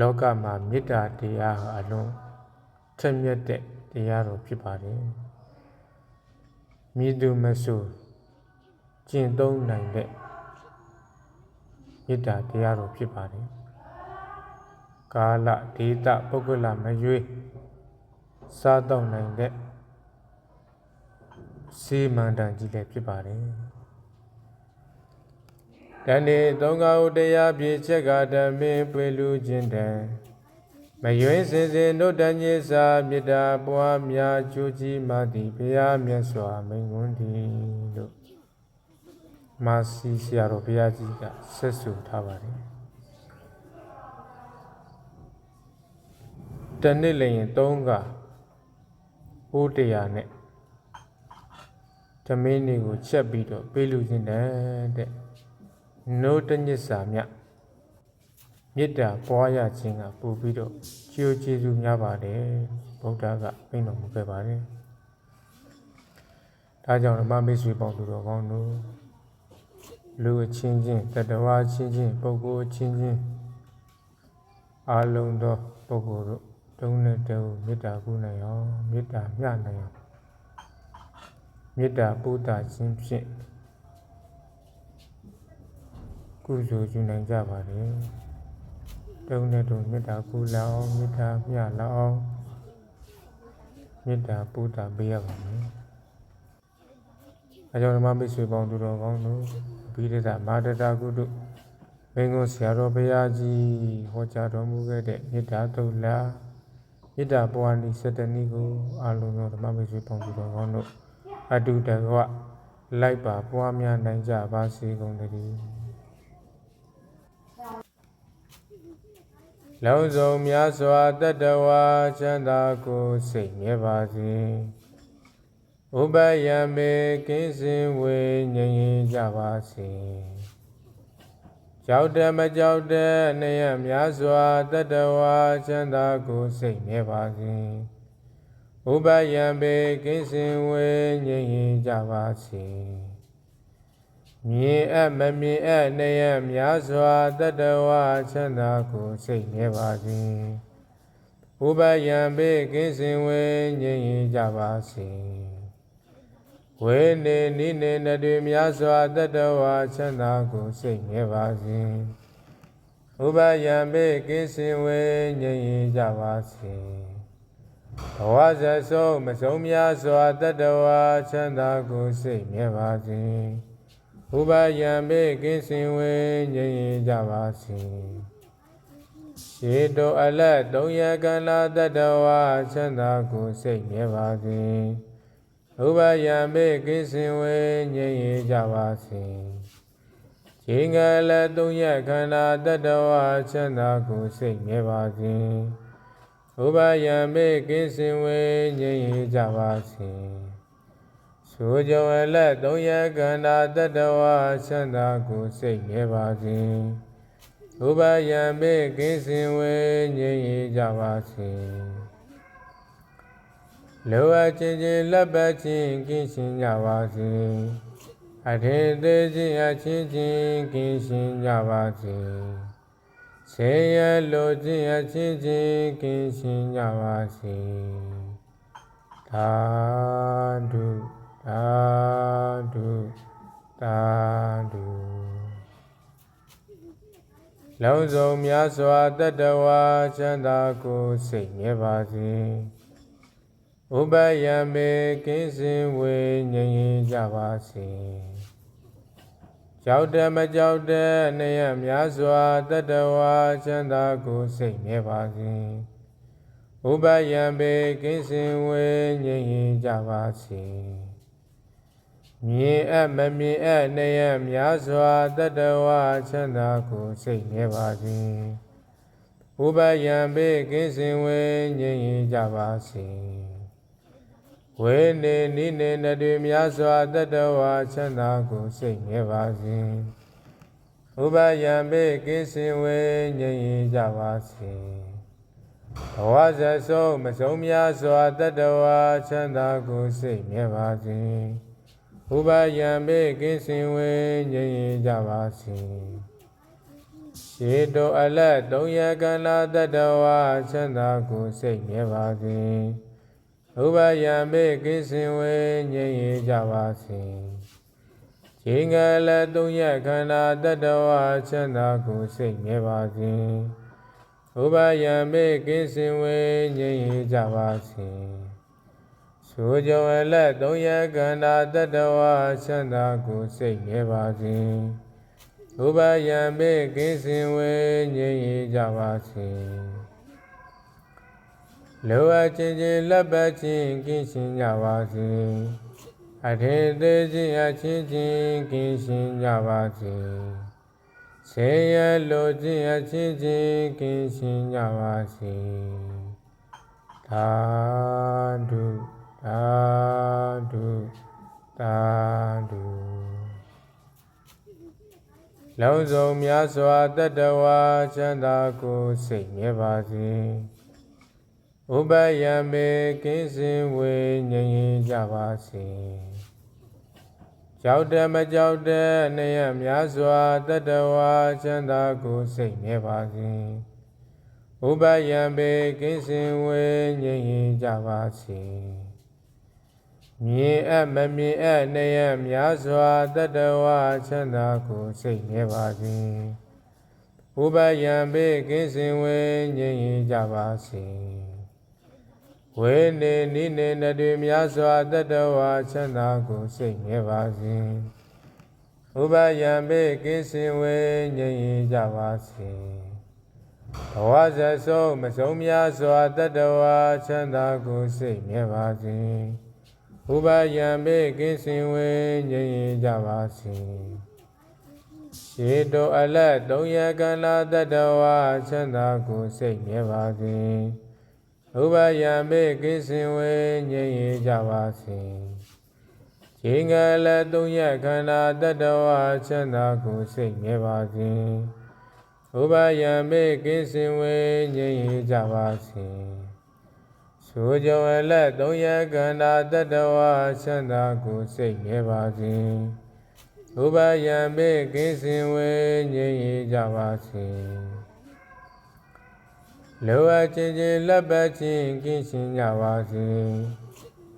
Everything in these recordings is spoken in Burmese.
လောကမှာမေတ္တာတရားဟာအလွန်ထက်မြက်တဲ့တရားတော်ဖြစ်ပါတယ်မြည်သူမဆိုကျင့်သုံးနိုင်တဲ့မေတ္တာတရားတော်ဖြစ်ပါတယ်ကာလဒေသပုဂ္ဂလမရွေးစားတော့နိုင်တဲ့စေမန္တန်ကြီးလည်းဖြစ်ပါတယ် တန်ဒီသုံးကားဥတရားပြည့်ချက်ကဓမ္မင်းပွေလူခြင်းတံမယွင်းစင်စင်တို့တန်ကြီးစာမေတ္တာပွားများကြိုးကြီးမှသည်ဘုရားမြတ်စွာမိန်ကွန်းသည်လို့မာစီဆရာတော်ဘုရားကြီးကဆက်ဆူထားပါတယ်တနေ့လည်းရင်၃ကဘိုးတရားနဲ့ဓမင်းတွေကိုချက်ပြီးတော့ပေးလူခြင်းတဲ့ နိုးတညစ်စာမြမေတ္တာပွားရခြင်းကပို့ပြီးတော့ကျိုးကျေးဇူးများပါတယ်ဗုဒ္ဓကပြိတော်မူခဲ့ပါတယ်ဒါကြောင့်ဓမ္မမိတ်ဆွေပေါင်းသူတော်ကောင်းတို့လူအချင်းချင်းတတဝါချင်းချင်းပုဂ္ဂိုလ်ချင်းချင်းအာလုံးသောပုဂ္ဂိုလ်တို့တုံးနဲ့တူမေတ္တာကုနိုင်အောင်မေတ္တာမျှနိုင်အောင်မေတ္တာပို့တာခြင်းဖြင့် ကုသိုလ်ပြုနိုင်ကြပါလေတုံးနဲ့တူမေတ္တာကုလာအောင်မေတ္တာမျှလာအောင်မေတ္တာပို့တာပေးရပါမယ်အကြောင်းဓမ္မမိတ်ဆွေပေါင်းသူတော်ကောင်းတို့ဘိဒ္ဓမာတတာကုတုမင်းကိုဆရာတော်ဘုရားကြီးဟောကြားတော်မူခဲ့တဲ့မေတ္တာသုလာမေတ္တာပွားနည်းစတနည်းကိုအလုံးစုံဓမ္မမိတ်ဆွေပေါင်းသူတော်ကောင်းတို့အတုတကဝလိုက်ပါပွားများနိုင်ကြပါစေကုန်သတည်း လုံးစုံများစွာတတဝါချမ်းသာကိုစိတ်မြဲပါစေဥပယံမေကင်းစင်ဝေငြိမ်ကြပါစေကြောက်တယ်မကြောက်တဲ့နေရများစွာတတဝါချမ်းသာကိုစိတ်မြဲပါစေဥပယံပေကင်းစင်ဝေငြိမ်ကြပါစေ မြင်အပ်မမြင်အပ်နေရများစွာတတဝါချမ်းသာကိုစိတ်မြဲပါစေဥပယံပေကင်းစင်ဝေငြိမ်ကြပါစေဝေနေနိနေနတွေများစွာတတဝါချမ်းသာကိုစိတ်မြဲပါစေဥပယံပေကင်းစင်ဝေငြိမ်ကြပါစေဘဝဇဆုံးမဆုံးများစွာတတဝါချမ်းသာကိုစိတ်မြဲပါစေ ဥပယံပေကင်းစင်ဝေငြိမ်ကြပါစေရှေတောအလက်သုံးရကန္နာတတဝါချမ်းသာကိုစိတ်မြဲပါစေဥပယံပေကင်းစင်ဝေငြိမ်ကြပါစေချိန်ငယ်လက်သုံးရခန္ဓာတတဝါချမ်းသာကိုစိတ်မြဲပါစေဥပယံပေကင်းစင်ဝေငြိမ်ကြပါစေ ဆိုကြဝလက်သုံးရခန္ဓာတတဝါချမ်းသာကိုစိတ်မြဲပါစေဥပယံပေကင်းစင်ဝေငြိမ်ကြပါစေလောအချင်းချင်းလက်ပတ်ချင်းကင်းရှင်ကြပါစေအထေသေးချင်းအချင်းချင်းကင်းရှင်ကြပါစေဆေရလိုချင်းအချင်းချင်းကင်းရှင်ကြပါစေသာဓု သာဓုသာဓုလုံးစုံများစွာတတဝါချမ်းသာကိုစိတ်မြဲပါစေဥပယံမေကင်းစင်ဝေငြိမ်ကြပါစေကြောက်တယ်မကြောက်တဲ့နေရများစွာတတဝါချမ်းသာကိုစိတ်မြဲပါစေဥပယံပေကင်းစင်ဝေငြိမ်ကြပါစေ မြင်အပ်မမြင်အပ်နေရများစွာတတဝါချမ်းသာကိုစိတ်မြဲပါစေဥပယံပေကင်းစင်ဝေငြိမ်ကြပါစေဝေနေနိနေနတွေများစွာတတဝါချမ်းသာကိုစိတ်မြဲပါစေဥပယံပေကင်းစင်ဝေငြိမ်ကြပါစေဘဝဇဆုံးမဆုံးများစွာတတဝါချမ်းသာကိုစိတ်မြဲပါစေ ဥပယံပေကင်းစင်ဝေငြိမ်ကြပါစေရှရေတောအလက်သုံးရကန္နာတတဝါချမ်းသာကိုစိတ်မြဲပါစေဥပယံမေကိစင်ဝေငြိမ်းရကြပါစေချိန်ငယ်လက်သုံးရခန္ဓာတတဝါချမ်းသာကိုစိတ်မြဲပါစေဥပယံမေကိစင်ဝေငြိမ်းရကြပါစေ ဆိုကြဝလက်သုံးရခန္ဓာတတဝါချမ်းသာကိုစိတ်မြဲပါစေဥပယံမေကိစင်ဝေငြိမ်းရကြပါစေလောအပ်ခြင်းချင်းလက်ပတ်ခြင်းကင်းရှင်းကြပါစေအထေသေးခြင်းအချင်းချင်းကင်းရှင်းကြပါစေဆေရလိုခြင်းအချင်းချင်းကင်းရှင်းကြပါစေသာဓု သာဓုသာဓုလုံးစုံများစွာတတဝါချမ်းသာကိုစိတ်မြဲပါစေဥပယံမေကင်းစင်ဝေငြိမ်ကြပါစေကြောက်တယ်မကြောက်တဲ့နေရများစွာတတဝါချမ်းသာကိုစိတ်မြဲပါစေဥပယံပေကင်းစင်ဝေငြိမ်ကြပါစေ မြင်အပ်မမြင်အပ်နေရများစွာတတဝါချမ်းသာကိုစိတ်မြဲပါစေဥပယံပေကင်းစင်ဝေငြိမ်ကြပါစေဝေနေနိနေနတွေများစွာတတဝါချမ်းသာကိုစိတ်မြဲပါစေဥပယံပေကိစင်ဝေငြိမ်ကြပါစေဘဝဇဆုံးမဆုံးများစွာတတဝါချမ်းသာကိုစိတ်မြဲပါစေ ဥပယံပေကိစင်ဝေငြိမ်ကြပါစေရေတောအလက်သုံးရကန္နာတတဝါချမ်းသာကိုစိတ်မြဲပါစေဥပယံမေကိစင်ဝေငြိမ်းရကြပါစေချိန်ငယ်လည်းသုံးရခန္ဓာတတဝါချမ်းသာကိုစိတ်မြဲပါစေဥပယံမေကိစင်ဝေငြိမ်းရကြပါစေ ဆိုကြဝလက်သုံးရခန္ဓာတတဝါချမ်းသာကိုစိတ်မြဲပါစေဥပယံမေကိစင်ဝေငြိမ်းရကြပါစေလောအပ်ခြင်းချင်းလက်ပတ်ခြင်းကင်းရှင်းကြပါစေ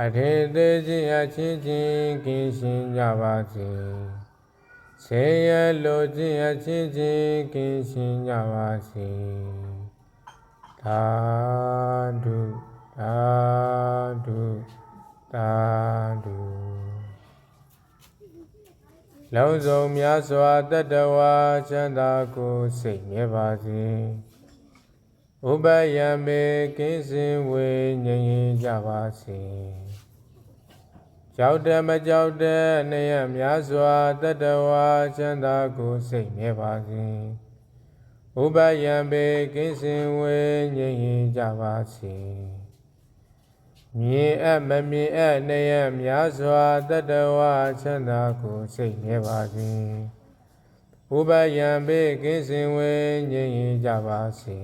အထေသေးခြင်းအချင်းချင်းကင်းရှင်းကြပါစေဆေရလိုခြင်းအချင်းချင်းကင်းရှင်းကြပါစေသာဓု သာဓုသာဓုလုံးစုံများစွာတတဝါချမ်းသာကိုစိတ်မြဲပါစေဥပယံမေကင်းစင်ဝေငြိမ်ကြပါစေကြောက်တယ်မကြောက်တဲ့နေရများစွာတတဝါချမ်းသာကိုစိတ်မြဲပါစေဥပယံပေကင်းစင်ဝေငြိမ်ကြပါစေ မြင်အပ်မမြင်အပ်နေရများစွာတတဝါချမ်းသာကိုစိတ်မြဲပါစေဥပယံပေကင်းစင်ဝေငြိမ်ကြပါစေ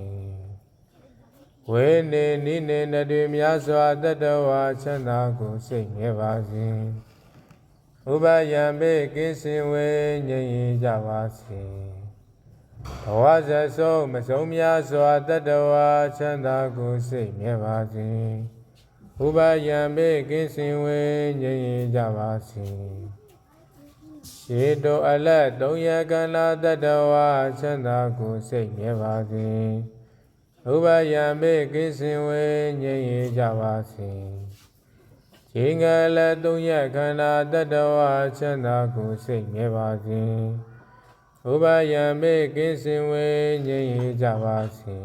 ဝေနေနိနေနတွေများစွာတတဝါချမ်းသာကိုစိတ်မြဲပါစေဥပယံပေကိစင်ဝေငြိမ်ကြပါစေဘဝဇဆုံးမဆုံးများစွာတတဝါချမ်းသာကိုစိတ်မြဲပါစေ ဥပယံပေကိစင်ဝေငြိမ်ကြပါစေရှေတောအလက်သုံးရကန္နာတတဝါချမ်းသာကိုစိတ်မြဲပါစေဥပယံမေကိစင်ဝေငြိမ်ရကြပါစေချိန်ငယ်လည်းသုံးရခန္ဓာတတဝါချမ်းသာကိုစိတ်မြဲပါစေဥပယံမေကိစင်ဝေငြိမ်ရကြပါစေ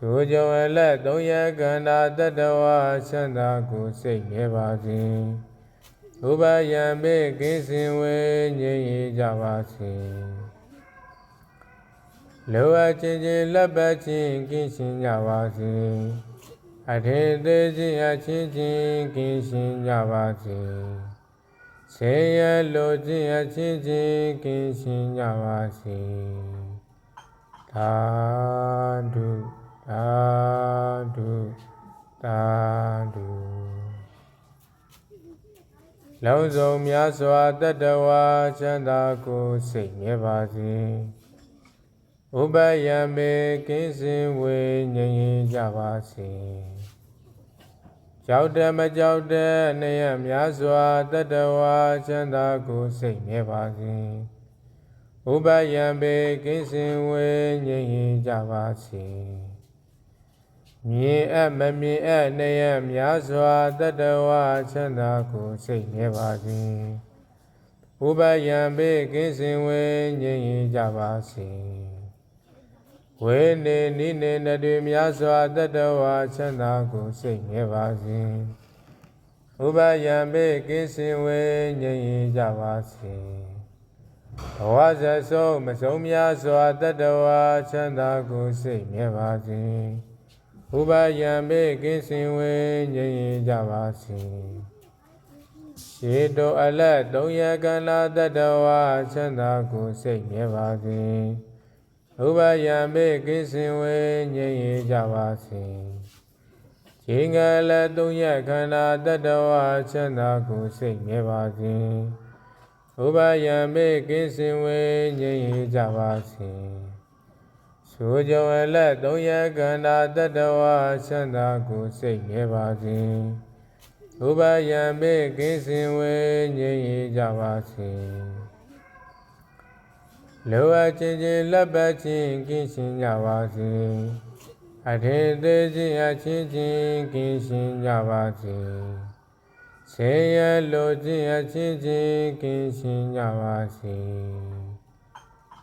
ဆိုကြဝလက်သုံးရခန္ဓာတတဝါချမ်းသာကိုစိတ်မြဲပါစေဥပယံမေကိစင်ဝေငြိမ်ရကြပါစေလောအပ်ခြင်းချင်းလက်ပတ်ခြင်းကင်းရှင်းကြပါစေအထေသေးခြင်းအချင်းချင်းကင်းရှင်းကြပါစေဆေရလိုခြင်းအချင်းချင်းကင်းရှင်းကြပါစေသာဓု သာဓုသာဓုလုံးစုံများစွာတတဝါချမ်းသာကိုစိတ်မြဲပါစေဥပယံပေကင်းစင်ဝေငြိမ်ရင်ကြပါစေကြောက်တယ်မကြောက်တဲ့နေရများစွာတတဝါချမ်းသာကိုစိတ်နေပါစေဥပယံပေကင်းစင်ဝေငြိမ်ရင်ကြပါစေ မြင်အပ်မမြင်အပ်နေရများစွာတတဝါချမ်းသာကိုစိတ်နေပါစေဥပယံပေကင်းစင်ဝေငြိမ်ရင်ကြပါစေဝေနေနိနေနတွေများစွာတတဝါချမ်းသာကိုစိတ်ငဲပါစေဥပယံပေကိစင်ဝေငြိမ်ကြပါစေဘဝဇဆုံးမဆုံးများစွာတတဝါချမ်းသာကိုစိတ်ငဲပါစေ ဥပယံပေကိစင်ဝေငြိမ်ကြပါစေရှေတောအလက်သုံးရကန္နာတတဝါချမ်းသာကိုစိတ်ငဲပါစေဥပယံမေကိစင်ဝေငြိမ်ရကြပါစေချိန်ငယ်လည်းသုံးရက်ခန္ဓာတတဝချမ်းသာကိုစိတ်မြဲပါစေဥပယံမေကိစင်ဝေငြိမ်ရကြပါစေ ဆိုကြဝလည်းသုံးရက်ခန္ဓာတတဝချမ်းသာကိုစိတ်မြဲပါစေဥပယံမေကိစင်ဝေငြိမ်ရကြပါစေလောအချင်းချင်းလက်ပတ်ချင်းကင်းရှင်းကြပါစေအထေသေးခြင်းအချင်းချင်းကင်းရှင်းကြပါစေဆေရလိုခြင်းအချင်းချင်းကင်းရှင်းကြပါစေ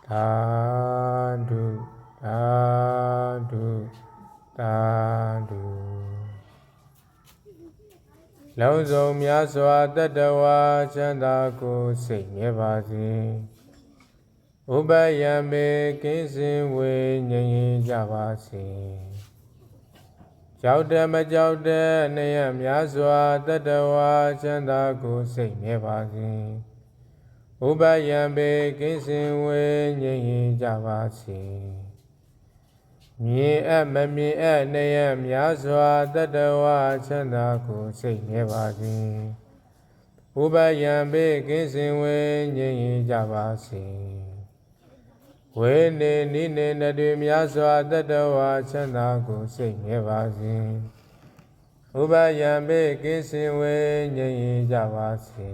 သာဓု သာဓုသာဓုလုံးစုံများစွာတတဝါချမ်းသာကိုစိတ်မြဲပါစေဥပယံမေကင်းစင်ဝေငြိမ်ကြပါစေကြောက်တယ်မကြောက်တဲ့နေရများစွာတတဝါချမ်းသာကိုစိတ်နေပါစေဥပယံပေကင်းစင်ဝေငြိမ်ကြပါစေ မြင်အပ်မမြင်အပ်နေရများစွာတတဝါချမ်းသာကိုစိတ်နေပါစေဥပယံပေကင်းစင်ဝေငြိမ်ကြပါစေဝေနေနိနေနတွေများစွာတတဝါချမ်းသာကိုစိတ်ငဲပါစေဥပယံပေကိစင်ဝေငြိမ်ကြပါစေ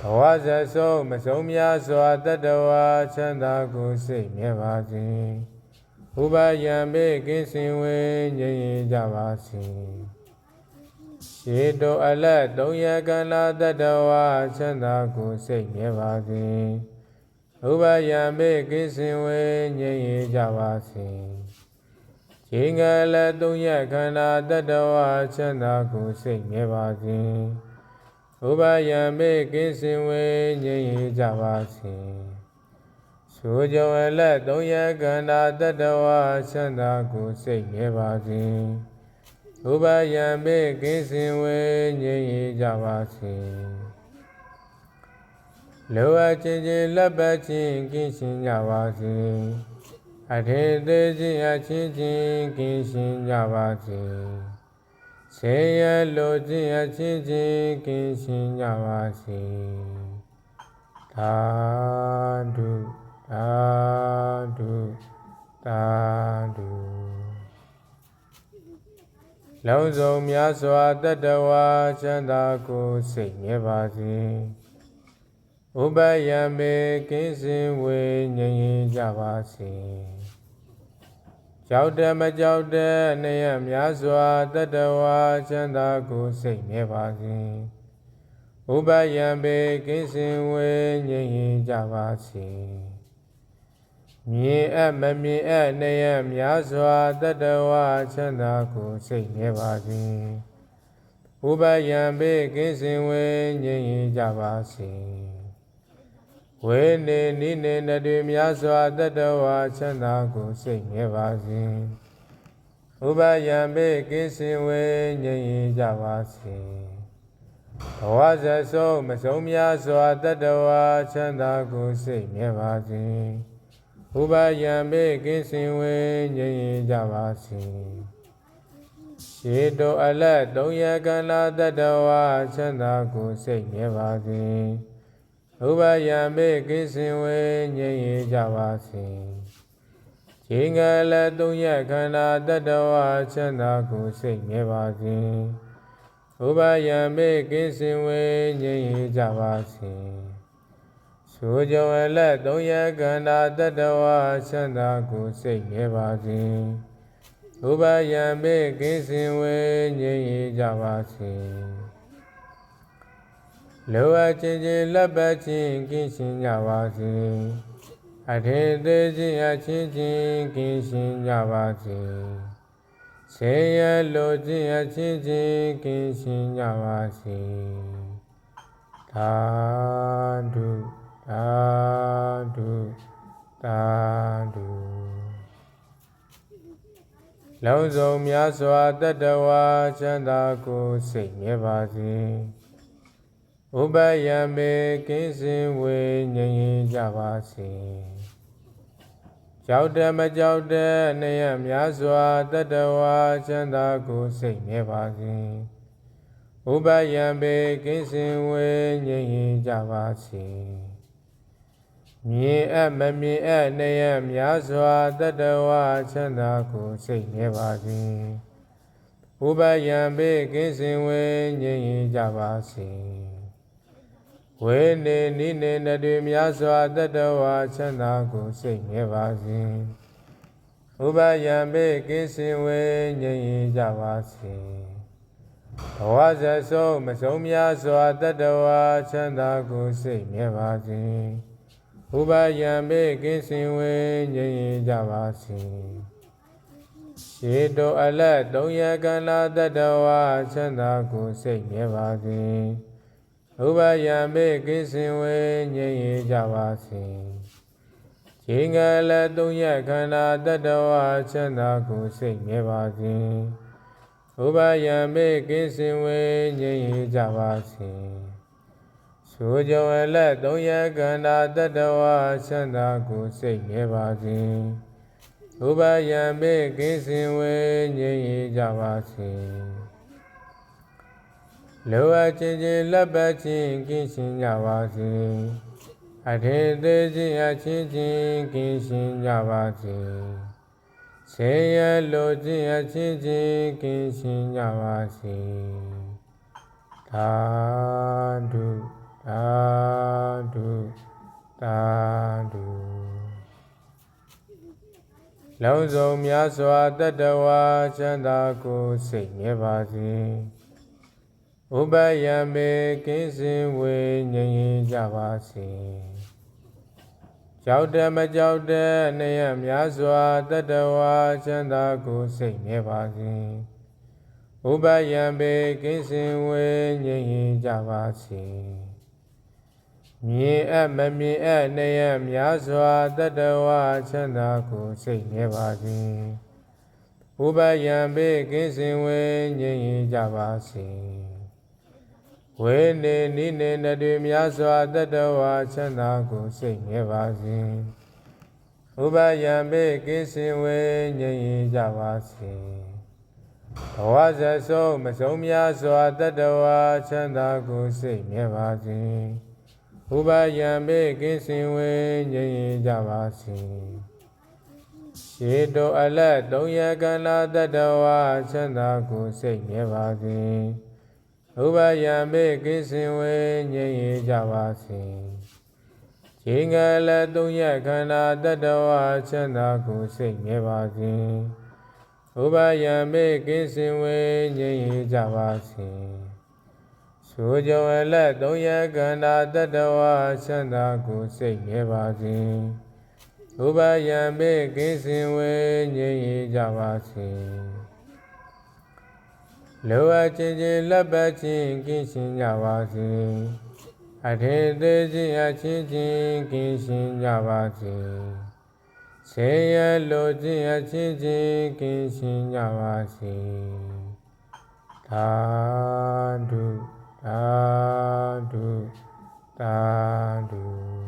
ဘဝဇဆုံးမဆုံးများစွာတတဝါချမ်းသာကိုစိတ်မြဲပါစေ ဥပယံပေကိစင်ဝေငြိမ်ကြပါစေရှေတောအလက်သုံးရကန္နာတတဝါချမ်းသာကိုစိတ်မြဲပါစေဥပယံမေကိစင်ဝေငြိမ်ရကြပါစေချိန်ငယ်လည်းသုံးရက်ခန္ဓာတတဝချမ်းသာကိုစိတ်မြဲပါစေဥပယံမေကိစင်ဝေငြိမ်ရကြပါစေ ဆိုကြဝလည်းသုံးရက်ခန္ဓာတတဝချမ်းသာကိုစိတ်မြဲပါစေဥပယံမေကိစင်ဝေငြိမ်ရကြပါစေလောအချင်းချင်းလက်ပတ်ချင်းကင်းရှင်းကြပါစေအထေသေးခြင်းအချင်းချင်းကင်းရှင်းကြပါစေဆေးရလိုခြင်းအချင်းချင်းကင်းရှင်းကြပါစေသာဓု သာဓုသာဓုလုံးစုံများစွာတတဝါချမ်းသာကိုစိတ်မြဲပါစေဥပယံမေကင်းစင်ဝေငြိမ်ကြပါစေကြောက်တယ်မကြောက်တဲ့နေရများစွာတတဝါချမ်းသာကိုစိတ်မြဲပါစေဥပယံပေကင်းစင်ဝေငြိမ်ကြပါစေ မြင်အပ်မမြင်အပ်နေရများစွာတတဝါချမ်းသာကိုစိတ်မြဲပါစေဥပယံပေကင်းစင်ဝေငြိမ်ကြပါစေဝေနေနိနေနတွေများစွာတတဝါချမ်းသာကိုစိတ်မြဲပါစေဥပယံပေကိစင်ဝေငြိမ်ကြပါစေဘဝဇဆုံးမဆုံးများစွာတတဝါချမ်းသာကိုစိတ်မြဲပါစေ ဥပယံပေကိစင်ဝေငြိမ်ကြပါစေရှေတောအလက်သုံးရကန္နာတတဝါချမ်းသာကိုစိတ်မြဲပါစေဥပယံမေကိစင်ဝေငြိမ်ရကြပါစေချိန်ငယ်လည်းသုံးရက်ခန္ဓာတတဝချမ်းသာကိုစိတ်မြဲပါစေဥပယံမေကင်းစင်ဝေငြိမ်းရကြပါစေ ဆိုကြဝလက်သုံးရက်ခန္ဓာတတဝချမ်းသာကိုစိတ်မြဲပါစေဥပယံမေကင်းစင်ဝေငြိမ်းရကြပါစေလောအပ်ခြင်းချင်းလက်ပတ်ခြင်းကင်းရှင်းကြပါစေအထေသေးခြင်းအချင်းချင်းကင်းရှင်းကြပါစေဆေရလိုခြင်းအချင်းချင်းကင်းရှင်းကြပါစေသာဓု သာဓုသာဓုလုံးစုံများစွာတတဝါချမ်းသာကိုစိတ်မြဲပါစေဥပယံမေကင်းစင်ဝေငြိမ်ကြပါစေကြောက်တယ်မကြောက်တဲ့နေရများစွာတတဝါချမ်းသာကိုစိတ်မြဲပါစေဥပယံပေကင်းစင်ဝေငြိမ်ကြပါစေ မြင်အပ်မမြင်အပ်နေရများစွာတတဝါချမ်းသာကိုစိတ်မြဲပါစေဥပယံပေကင်းစင်ဝေငြိမ်ကြပါစေဝေနေနိနေနတွေများစွာတတဝါချမ်းသာကိုစိတ်မြဲပါစေဥပယံပေကိစင်ဝေငြိမ်ကြပါစေဘဝဇဆုံးမဆုံးများစွာတတဝါချမ်းသာကိုစိတ်မြဲပါစေ ဥပယံပေကိစင်ဝေငြိမ်ကြပါစေရှေတောအလက်သုံးရကန္နာတတဝါချမ်းသာကိုစိတ်မြဲပါစေဥပယံမေကိစင်ဝေငြိမ်ရကြပါစေချိန်ငယ်လည်းသုံးရက်ခန္ဓာတတဝချမ်းသာကိုစိတ်မြဲပါစေဥပယံမေကိစင်ဝေငြိမ်ရကြပါစေ ဆိုကြဝလက်သုံးရက်ခန္ဓာတတဝချမ်းသာကိုစိတ်မြဲပါစေဥပယံမေကိစင်ဝေငြိမ်ရကြပါစေလောအပ်ခြင်းချင်းလက်ပတ်ခြင်းကင်းရှင်းကြပါစေအထေသေးခြင်းအချင်းချင်းကင်းရှင်းကြပါစေဆေရလိုခြင်းအချင်းချင်းကင်းရှင်းကြပါစေသာဓု သာဓုသာဓုလုံးစုံများစွာတတဝါချမ်းသာကိုစိတ်မြဲပါစေဥပယံမေကင်းစင်ဝေငြိမ်ကြပါစေကြောက်တယ်မကြောက်တဲ့နေရများစွာတတဝါချမ်းသာကိုစိတ်မြဲပါစေဥပယံပေကင်းစင်ဝေငြိမ်ကြပါစေ မြင်အပ်မမြင်အပ်နေရများစွာတတဝါချမ်းသာကိုစိတ်မြဲပါစေဥပယံပေကင်းစင်ဝေငြိမ်ကြပါစေဝေနေနိနေနတွေများစွာတတဝါချမ်းသာကိုစိတ်မြဲပါစေဥပယံမေကိစင်ဝေငြိမ်ကြပါစေဘဝဇဆုံးမဆုံးများစွာတတဝါချမ်းသာကိုစိတ်မြဲပါစေ ဥပယံမေကိစင်ဝေငြိမ်ကြပါစေရှေတောအလက်သုံးရကန္နာတတဝါချမ်းသာကိုစိတ်မြဲပါစေဥပယံမေကိစင်ဝေငြိမ်ရကြပါစေချိန်ငယ်လည်းသုံးရက်ခန္ဓာတတဝချမ်းသာကိုစိတ်မြဲပါစေဥပယံမေကိစင်ဝေငြိမ်ရကြပါစေ ဆိုကြဝလက်သုံးရက်ခန္ဓာတတဝချမ်းသာကိုစိတ်မြဲပါစေဥပယံမေကိစင်ဝေငြိမ်ရကြပါစေလောအပ်ခြင်းချင်းလက်ပတ်ခြင်းကင်းရှင်းကြပါစေအထေသေးခြင်းအချင်းချင်းကင်းရှင်းကြပါစေဆေရလိုခြင်းအချင်းချင်းကင်းရှင်းကြပါစေသာဓု သာဓုသာဓု